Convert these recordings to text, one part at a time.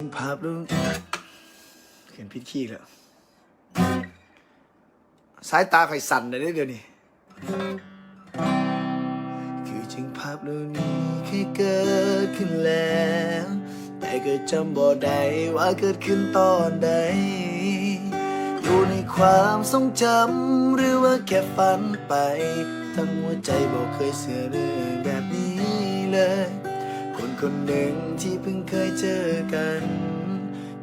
ภาพดูเขียนพิดขี้แล้วสายตาข่อยสั่นเลยเดี๋ยวนี้ คือจริงภาพเหล่านี้เคยเกิดขึ้นแล้ว แต่ก็จำบ่ได้ว่าเกิดขึ้นตอนใดอยู่ในความทรงจำหรือว่าแค่ฝันไป ทั้งหัวใจบอกเคยเสียเรื่องแบบนี้เลย คนหนึ่งที่เพิ่งเคยเจอกัน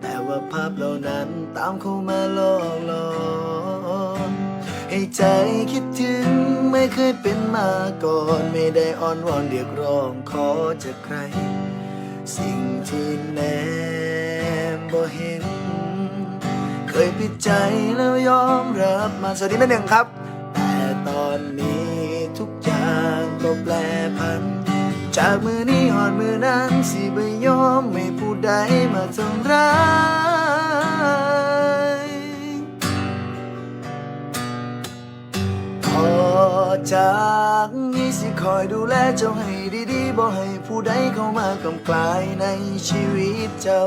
แต่ว่าภาพเหล่านั้นตามเข้ามาหลอกหลอนให้ใจคิดถึงไม่เคยเป็นมาก่อน ไม่ได้อ้อนวอนเรียกร้องขอจากใคร สิ่งที่แนมบ่เห็น เคยปิดใจแล้วยอมรับมาสวัสดีแม่หนึ่งครับ แต่ตอนนี้ทุกอย่างก็แปลผัน จากมือนี้หอนมือนั้นสิไม่ยอมไม่ผู้ใดมาทำร้ายพอจากนี้สิคอยดูแลเจ้าให้ดีๆบ่ให้ผู้ใดเข้ามากำกลายในชีวิตเจ้า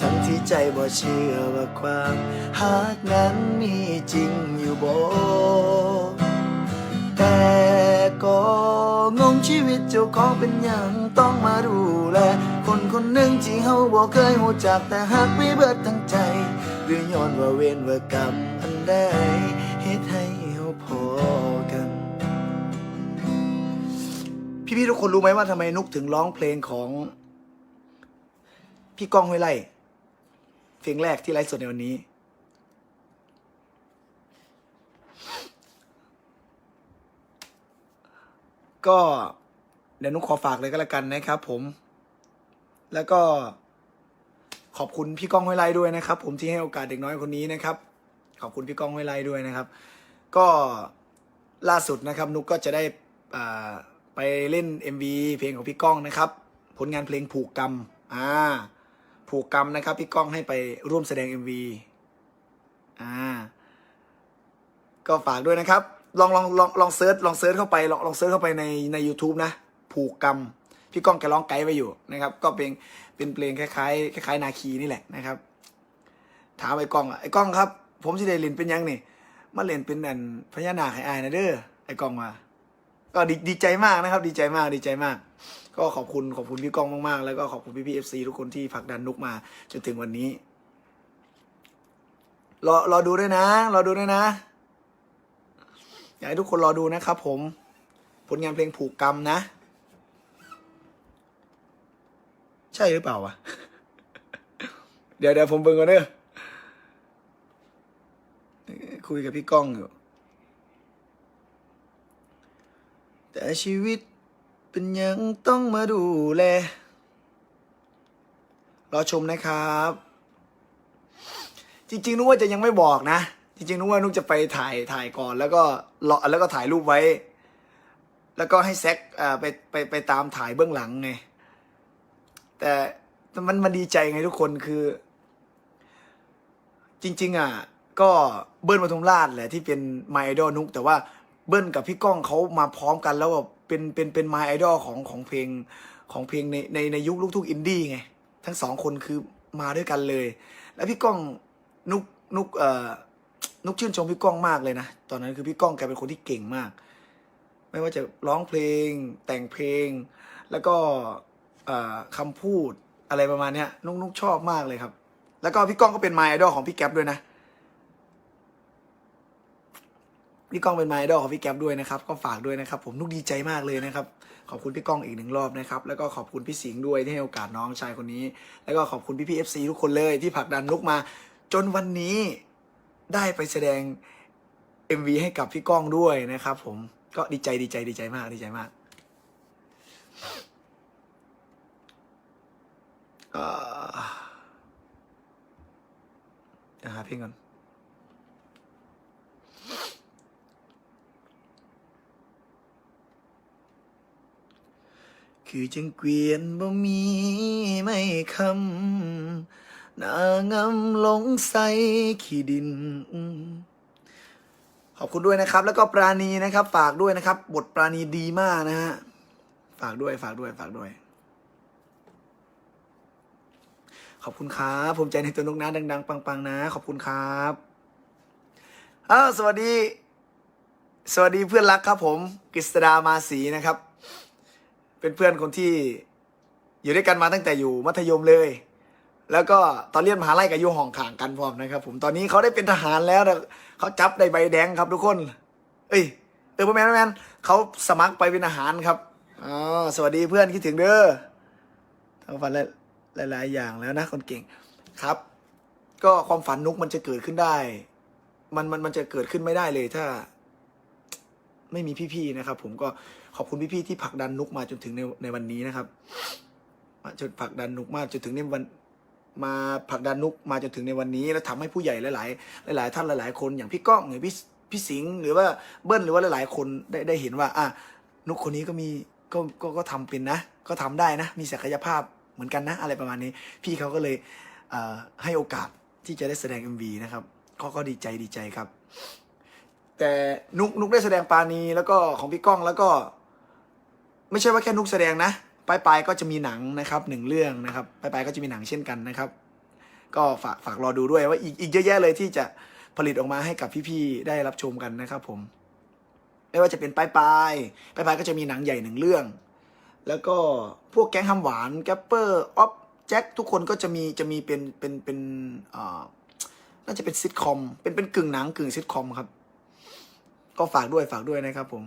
ทั้งที่ใจบ่เชื่อว่าความหักนั้นมีจริงอยู่บ่แต่ก็ งงชีวิตเจ้าของเป็นอย่างต้องมาดูแล คนคนหนึ่งที่เฮาบ่เคยหูจักแต่หักไม่เบิดทั้งใจ หรือย้อนว่าเวรว่ากรรมอันใดเหตุให้เฮาพอกัน พี่ๆทุกคนรู้ไหมว่าทำไมนุกถึงร้องเพลงของ พี่ก้องห้วยไร่เพลงแรกที่ไลฟ์สดในวันนี้ ก็เดี๋ยวนุกขอฝากเลยก็แล้วกันนะครับ ผม แล้วก็ขอบคุณพี่ก้องห้วยไร่ด้วยนะครับ ผมที่ให้โอกาสเด็กน้อยคนนี้นะครับ ขอบคุณพี่ก้องห้วยไร่ด้วยนะครับ ก็ล่าสุดนะครับ นุกก็จะได้ไปเล่น MV เพลงของพี่ก้องนะครับ ผลงานเพลงผูกกรรมอ่าผูกกรรมนะครับ พี่ก้องให้ไปร่วมแสดง MV อ่าก็ฝากด้วยนะครับ ลองลองลองลองเซิร์ชลองเซิร์ชเข้าไปลองลองเซิร์ชเข้าไปในใน u t u b e นะ ผูกกรรม พี่ก้องแกร้องไกด์ไว้อยู่นะครับ ก็เป็นเป็นเพลงคล้ายๆคล้ายนาคีนี่แหละนะครับ ถามไอ้ก้องไอ้ก้องครับ ผมสิได้เล่นเป็นยังนี่มาเล่นเป็นอันพญานาคให้อายนะเด้อไอ้ก้องมาก็ดีดีใจมากนะครับ ดีใจมากดีใจมาก ก็ขอบคุณขอบคุณพี่ก้องมากๆ แล้วก็ขอบคุณพี่พีเอฟซีทุกคนที่ผลักดันนุกมาจนถึงวันนี้รอรอดูด้วยนะ รอดูด้วยนะ อยากให้ทุกคนรอดูนะครับผม ผลงานเพลงผูกกรรมนะ ใช่หรือเปล่าวะ เดี๋ยวเดี๋ยวผมเบิ่งก่อนเด้อคุยกับพี่ก้องอยู่ แต่ชีวิตเป็นยังต้องมาดูแล รอชมนะครับ จริงๆนึกว่าจะยังไม่บอกนะ จริงๆนึกว่านุ๊กจะไปถ่ายถ่ายก่อน แล้วก็รอแล้วก็ถ่ายรูปไว้ แล้วก็ให้แซกอ่าไปไปไปตามถ่ายเบื้องหลังไงแต่มันมันดีใจไงทุกคนคือ จริง ๆ อะ ก็เบิ้ลปทุมราชแหละที่เป็นไม d อ l นุก แต่ว่าเบิ้ลกับพี่ก้องเขามาพร้อมกันแล้วแบบเป็นเป็นเป็นไม d อ l ของของเพลงของเพลงในในในยุคลูกทุ่งอินดี้ไง ทั้งสองคนคือมาด้วยกันเลย แล้วพี่ก้องนุกนุกเอ่อ นุกชื่นชมพี่ก้องมากเลยนะ ตอนนั้นคือพี่ก้องแกเป็นคนที่เก่งมาก ไม่ว่าจะร้องเพลง แต่งเพลง แล้วก็เอ่อคำพูดอะไรประมาณเนี้ยนุกนุกชอบมากเลยครับ แล้วก็พี่ก้องก็เป็นไม d อ l ของพี่แก๊ปด้วยนะพี่ก้องเป็นไมดอลของพี่แก๊ปด้วยนะครับ ก็ฝากด้วยนะครับ ผมนุกดีใจมากเลยนะครับ ขอบคุณพี่ก้องอีกหนึ่งรอบนะครับ แล้วก็ขอบคุณพี่สิงห์ด้วยที่ให้โอกาสน้องชายคนนี้ แล้วก็ขอบคุณพี่พีเอฟซีทุกคนเลยที่ผลักดันนุกมา จนวันนี้ ได้ไปแสดง MV ให้กับพี่ก้องด้วยนะครับผมก็ดีใจดีใจดีใจมากดีใจมากเอ่อเดี๋ยวหาเพลงก่อนคือจังเกวียนบ่มีไม่คำ นางำหลงใส่ขี้ดิน ขอบคุณด้วยนะครับ แล้วก็ปราณีนะครับ ฝากด้วยนะครับ บทปราณีดีมากนะฮะ ฝากด้วย ฝากด้วย ฝากด้วย ขอบคุณครับภูมิใจในตัวนกนะดัง ๆ ปัง ๆ นะ ขอบคุณครับอ้าวสวัสดี สวัสดีเพื่อนรักครับ ผมกฤษดามาศีนะครับ เป็นเพื่อนคนที่อยู่ด้วยกันมาตั้งแต่อยู่มัธยมเลย แล้วก็ตอนเรียนมหาลัยกับยูห้องข่างกันพร้อมนะครับ ผมตอนนี้เขาได้เป็นทหารแล้วนะเขาจับได้ใบแดงครับทุกคน เอ้ยเออพ่อแม่แมนเขาสมัครไปเป็นทหารครับอ๋อสวัสดีเพื่อนคิดถึงเด้อทำฝันหลายหลาย ๆ อย่างแล้วนะคนเก่งครับ ก็ความฝันนุกมันจะเกิดขึ้นได้ มันมันมันจะเกิดขึ้นไม่ได้เลยถ้า ไม่มีพี่ ๆ นะครับ ผมก็ขอบคุณพี่ ๆ ที่ผลักดันนุกมาจนถึงในในวันนี้นะครับมาจนผลักดันนุกมาจนถึงในวัน มาผลักดันนุกมาจนถึงในวันนี้แล้วทำให้ผู้ใหญ่หลาย ๆ หลาย ๆ ท่านหลาย ๆ คนอย่างพี่ก้องหรือพี่พี่สิงห์หรือว่าเบิ้ลหรือว่าหลาย ๆ คนได้ได้เห็นว่าอะนุกคนนี้ก็มีก็ก็ก็ทำเป็นนะ ก็ทำได้นะ มีศักยภาพเหมือนกันนะ อะไรประมาณนี้ พี่เขาก็เลยเให้โอกาสที่จะได้แสดง MV นะครับก็ก็ดีใจดีใจครับ แต่นุกนุกได้แสดงปาณีแล้วก็ของพี่ก้องแล้วก็ ไม่ใช่ว่าแค่นุกแสดงนะ ปลายปลายๆก็จะมีหนังนะครับหนึ่งเรื่องนะครับปลายปลายๆก็จะมีหนังเช่นกันนะครับ ก็ฝากฝากรอดูด้วยว่าอีกอีกเยอะแยะเลยที่จะผลิตออกมาให้กับพี่ๆได้รับชมกันนะครับ ผม ไม่ว่าจะเป็นปลายปลายปลายปลายๆก็จะมีหนังใหญ่หนึ่งเรื่อง แล้วก็พวกแก๊งฮัมหวานแกปเปอร์ออฟแจ็คทุกคนก็จะมีจะมีเป็นเป็นเป็นอ่อน่าจะเป็นซิทคอมเป็นเป็นกึ่งหนังกึ่งซิทคอมครับ ก็ฝากด้วยฝากด้วยนะครับผม